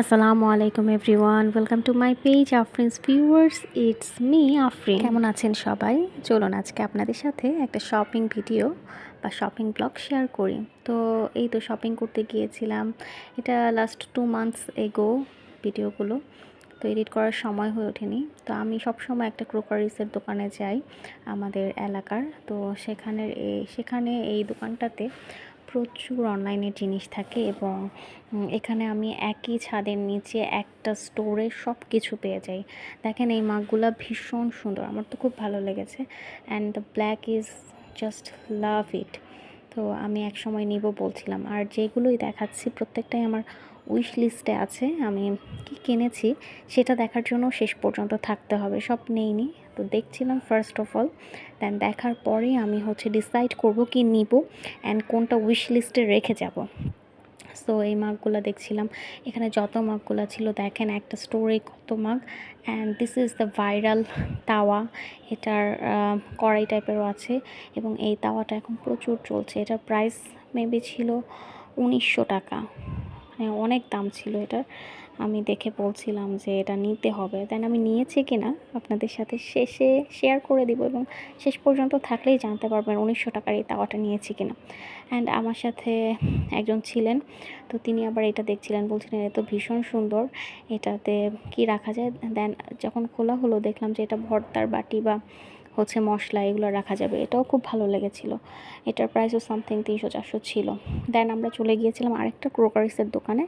আসসালামু আলাইকুম everyone, welcome to my page Afrin's viewers, it's me Afrin. কেমন আছেন সবাই? চলুন আজকে আপনাদের সাথে একটা শপিং ভিডিও বা শপিং ব্লগ শেয়ার করি। তো এই তো শপিং করতে গিয়েছিলাম। এটা লাস্ট টু মান্থস এগো ভিডিওগুলো। তো এডিট করার সময় হয়ে ওঠেনি। তো আমি সবসময় একটা ক্রোকারিসের দোকানে যাই আমাদের এলাকার। তো সেখানের এই সেখানে এই দোকানটাতে প্রচুর অনলাইনে জিনিস থাকে এবং এখানে আমি একই ছাদের নিচে একটা স্টোরে সব কিছু পেয়ে যাই। দেখেন এই মাগগুলা ভীষণ সুন্দর, আমার তো খুব ভালো লেগেছে and the black is just love it তো আমি এক সময় নিব বলছিলাম। আর যেগুলোই দেখাচ্ছি, প্রত্যেকটাই আমার উইশ লিস্টে আছে। আমি কি কিনেছি, সেটা দেখার জন্য শেষ পর্যন্ত থাকতে হবে, সব নেইনি। তো দেখছিলাম ফার্স্ট অফ অল দেন দেখার পরে আমি হচ্ছে ডিসাইড করব কি নিব অ্যান্ড কোনটা উইশ লিস্টে রেখে যাব। সো এই মাগগুলো দেখছিলাম। এখানে যত মাগগুলো ছিল, দেখেন একটা স্টোরে কত mug and this is the viral tawa. এটার কড়াই টাইপেরও আছে। এবং এই তাওয়াটা এখন প্রচুর চলছে। এটার প্রাইস মেবি ছিল উনিশশো টাকা। মানে অনেক দাম ছিল এটার। আমি দেখে বলছিলাম যে এটা নিতে হবে। দেন আমি নিয়েছি কিনা আপনাদের সাথে শেষে শেয়ার করে দিব এবং শেষ পর্যন্ত থাকলেই জানতে পারবেন উনিশশো টাকার এই তাওয়াটা নিয়েছি কিনা। অ্যান্ড আমার সাথে একজন ছিলেন, তো তিনি আবার এটা দেখছিলেন, বলছিলেন এ তো ভীষণ সুন্দর, এটাতে কি রাখা যায়? দেন যখন খোলা হলো দেখলাম যে এটা ভর্তার বাটি বা হচ্ছে মশলা এগুলো রাখা যাবে। এটাও খুব ভালো লেগেছিল। এটার প্রাইসও সামথিং তিনশো চারশো ছিল। দেন আমরা চলে গিয়েছিলাম আরেকটা ক্রোকারিসের দোকানে।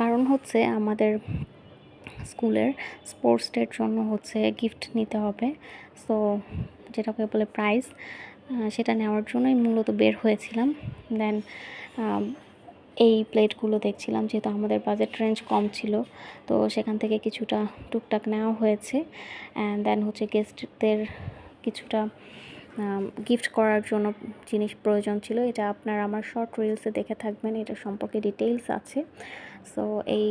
কারণ হচ্ছে আমাদের স্কুলের স্পোর্টস ডের জন্য হচ্ছে গিফট নিতে হবে। সো যেটাকে বলে প্রাইজ সেটা নেওয়ার জন্যই মূলত বের হয়েছিলাম। দেন এই প্লেটগুলো দেখছিলাম যেহেতু আমাদের বাজেট রেঞ্জ কম ছিল। তো সেখান থেকে কিছুটা টুকটাক নেওয়া হয়েছে। অ্যান্ড দেন হচ্ছে গেস্টদের কিছুটা গিফট করার জন্য জিনিস প্রয়োজন ছিল। এটা আপনার আমার শর্ট রিলসে দেখে থাকবেন। এটা সম্পর্কে ডিটেলস আছে। সো এই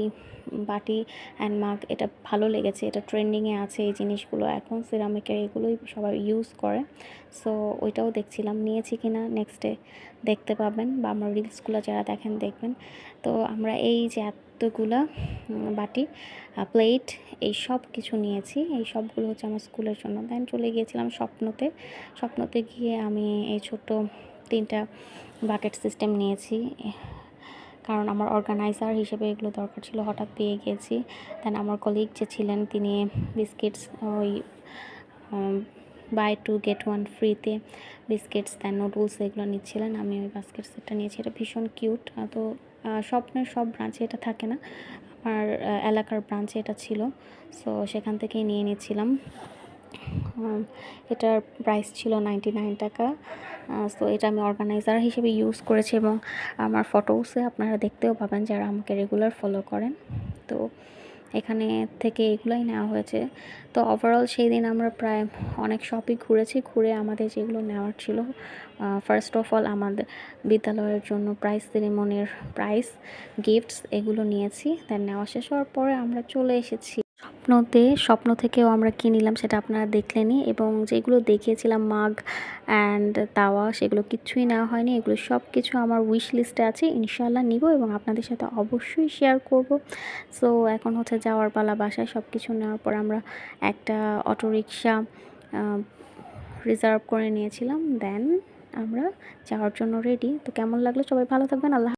বাটি অ্যান্ড মাগ, এটা ভালো লেগেছে। এটা ট্রেন্ডিংয়ে আছে এই জিনিসগুলো এখন সিরামিকের এগুলোই সবাই ইউজ করে। সো ওইটাও দেখছিলাম, নিয়েছি কি না নেক্সটে দেখতে পাবেন বা আমার রিলসগুলো যারা দেখেন দেখবেন। তো, আমরা এই যে এতগুলা বাটি প্লেট এই সব কিছু নিয়েছি। এই সবগুলো হচ্ছে আমার স্কুলের জন্য। দেন চলে গিয়েছিলাম স্বপ্নতে। স্বপ্নতে গিয়ে আমি এই ছোট্ট তিনটা বাকেট সিস্টেম নিয়েছি। কারণ আমার অর্গানাইজার হিসেবে এগুলো দরকার ছিল। হঠাৎ পেয়ে গিয়েছি দেন আমার কলিগ যে ছিলেন তিনি বিস্কিটস ওই বাই টু গেট ওয়ান ফ্রিতে বিস্কিটস দেন নুডলস এগুলো নিচ্ছিলেন। আমি ওই বাস্কেট সেটটা নিয়েছি। এটা ভীষণ কিউট তো স্বপ্নের সব ব্রাঞ্চে এটা থাকে না। আমার এলাকার ব্রাঞ্চে এটা ছিল। সো সেখান থেকেই নিয়ে নিচ্ছিলাম। উম, এটার প্রাইস ছিল নাইনটি নাইন টাকা সো এটা আমি অর্গানাইজার হিসেবে ইউজ করেছি এবং আমার ফটোসে আপনারা দেখতেও পাবেন যারা আমাকে রেগুলার ফলো করেন। তো এখানে থেকে এগুলোই নেওয়া হয়েছে। তো ওভারঅল সেই দিন আমরা প্রায় অনেক শপই ঘুরেছি, ঘুরে আমাদের যেগুলো নেওয়ার ছিল ফার্স্ট অফ অল আমাদের বিদ্যালয়ের জন্য প্রাইজ সেরিমনির প্রাইজ গিফটস এগুলো নিয়েছি। দেন নেওয়া শেষ হওয়ার পরে আমরা চলে এসেছি। স্বপ্নতে, স্বপ্ন থেকেও আমরা কী নিলাম সেটা আপনারা দেখলেনি এবং যেগুলো দেখিয়েছিলাম, মাগ অ্যান্ড তাওয়া, সেগুলো কিচ্ছুই নেওয়া হয়নি। এগুলো সব কিছু আমার উইশ লিস্টে আছে ইনশাল্লাহ নিব এবং আপনাদের সাথে অবশ্যই শেয়ার করব। সো এখন হচ্ছে যাওয়ার পালা, বাসায় সব কিছু নেওয়ার পর আমরা একটা অটোরিকশা রিজার্ভ করে নিয়েছিলাম। দেন আমরা যাওয়ার জন্য রেডি তো কেমন লাগল? সবাই ভালো থাকবেন। আল্লাহ